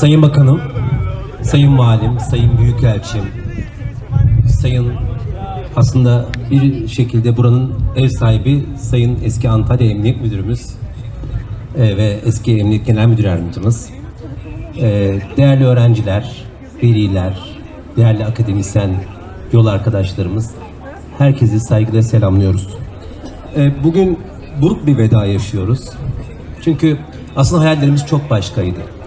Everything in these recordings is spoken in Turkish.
Sayın Bakanım, Sayın Valim, Sayın Büyükelçim, Sayın aslında bir şekilde buranın ev sahibi Sayın eski Antalya Emniyet Müdürümüz e, ve eski Emniyet Genel Müdür Yardımcımız, e, değerli öğrenciler, veliler, değerli akademisyen, yol arkadaşlarımız, herkesi saygıyla selamlıyoruz. E, Bugün buruk bir veda yaşıyoruz. Çünkü aslında hayallerimiz çok başkaydı.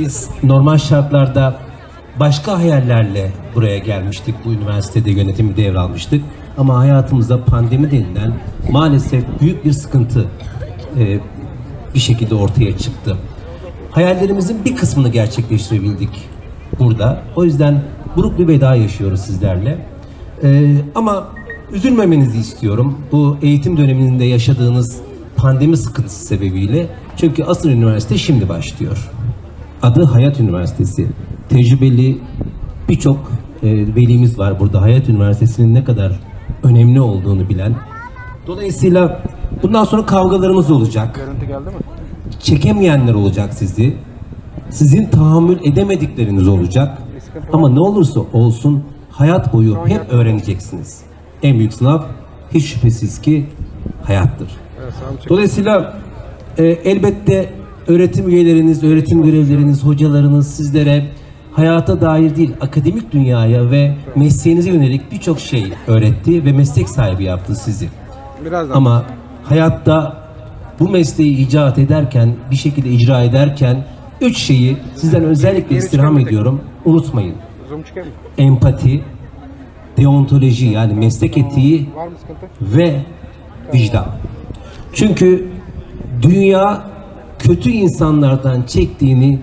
Biz normal şartlarda başka hayallerle buraya gelmiştik. Bu üniversitede yönetimi devralmıştık. Ama hayatımızda pandemi denilen maalesef büyük bir sıkıntı e, bir şekilde ortaya çıktı. Hayallerimizin bir kısmını gerçekleştirebildik burada. O yüzden buruk bir veda yaşıyoruz sizlerle. Ee, ama üzülmemenizi istiyorum. Bu eğitim döneminde yaşadığınız pandemi sıkıntısı sebebiyle. Çünkü asıl üniversite şimdi başlıyor. Adı Hayat Üniversitesi. Tecrübeli birçok e, velimiz var burada. Hayat Üniversitesi'nin ne kadar önemli olduğunu bilen. Dolayısıyla bundan sonra kavgalarımız olacak Görüntü geldi mi? çekemeyenler olacak sizi. Sizin tahammül edemedikleriniz olacak. Ama ne olursa olsun hayat boyu hep öğreneceksiniz. En büyük sınav hiç şüphesiz ki hayattır. Dolayısıyla e, elbette öğretim üyeleriniz, öğretim görevlileriniz, hocalarınız sizlere hayata dair değil, akademik dünyaya ve mesleğinize yönelik birçok şey öğretti ve meslek sahibi yaptı sizi. Birazdan. Ama hayatta bu mesleği icat ederken, bir şekilde icra ederken üç şeyi sizden özellikle istirham ediyorum. Unutmayın. Empati, deontoloji yani meslek etiği ve vicdan. Çünkü dünya kötü insanlardan çektiğini,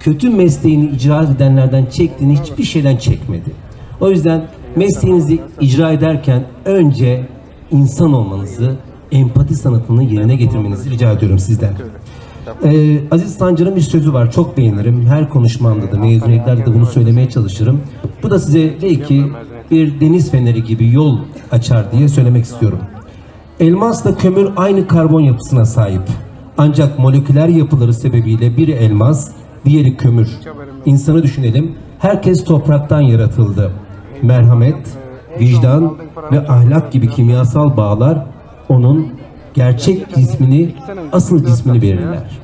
kötü mesleğini icra edenlerden çektiğini hiçbir şeyden çekmedi. O yüzden mesleğinizi icra ederken önce insan olmanızı, empati sanatını yerine getirmenizi rica ediyorum sizden. Ee, Aziz Sancar'ın bir sözü var. Çok beğenirim. Her konuşmamda da, mezuniyetlerde de bunu söylemeye çalışırım. Bu da size belki bir deniz feneri gibi yol açar diye söylemek istiyorum. Elmasla kömür aynı karbon yapısına sahip. Ancak moleküler yapıları sebebiyle biri elmas, diğeri kömür. İnsanı düşünelim. Herkes topraktan yaratıldı. Merhamet, vicdan ve ahlak gibi kimyasal bağlar onun gerçek cismini, asıl cismini belirler.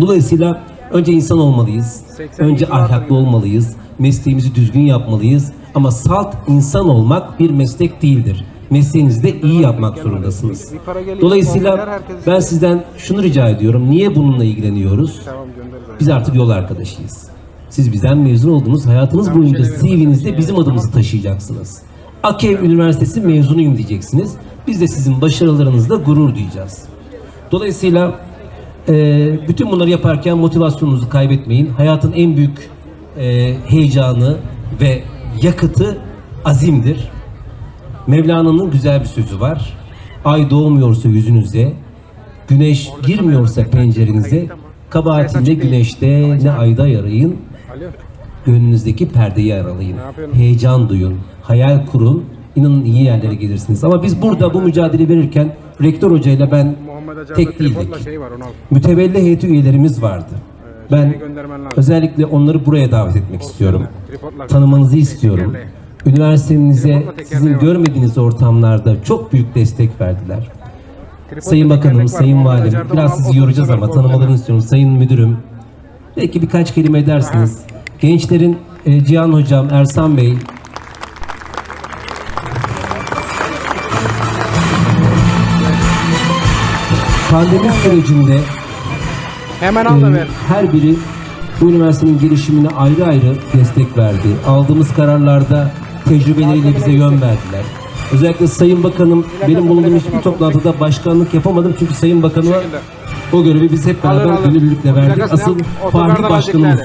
Dolayısıyla önce insan olmalıyız. Önce ahlaklı olmalıyız. Mesleğimizi düzgün yapmalıyız. Ama salt insan olmak bir meslek değildir. Mesleğinizi de iyi yapmak zorundasınız. Dolayısıyla ben sizden şunu rica ediyorum. Niye bununla ilgileniyoruz? Biz artık yol arkadaşıyız. Siz bizden mezun oldunuz. Hayatınız boyunca CV'nizde bizim adımızı taşıyacaksınız. Akev Üniversitesi mezunuyum diyeceksiniz. Biz de sizin başarılarınızla gurur duyacağız. Dolayısıyla e, bütün bunları yaparken motivasyonunuzu kaybetmeyin. Hayatın en büyük e, heyecanı ve yakıtı azimdir. Mevlana'nın güzel bir sözü var. Ay doğmuyorsa yüzünüze, güneş girmiyorsa pencerenize, kabahatin ne güneşte ne ayda yarayın, gönlünüzdeki perdeyi aralayın. Heyecan duyun, hayal kurun, inanın iyi yerlere gelirsiniz. Ama biz burada bu mücadele verirken rektör hocayla ben tek değildik. Mütevelli heyeti üyelerimiz vardı. Ben özellikle onları buraya davet etmek istiyorum. Tanımanızı istiyorum. Üniversitemize sizin görmediğiniz ortamlarda çok büyük destek verdiler. Sayın Bakanım. Sayın Valim, biraz sizi yoracağız ama tanımalarını istiyorum. Sayın Müdürüm, belki birkaç kelime edersiniz. Gençlerin e, Cihan Hocam, Ersan Bey, pandemi sürecinde Hemen al da ver. her biri bu üniversitenin gelişimine ayrı ayrı destek verdi. Aldığımız kararlarda tecrübeleriyle bize yön verdiler. Özellikle Sayın Bakanım, benim bulunduğum hiçbir toplantıda başkanlık yapamadım çünkü Sayın Bakanıma o görevi biz hep beraber gönüllülükle verdik. Asıl Fahri Başkanımız.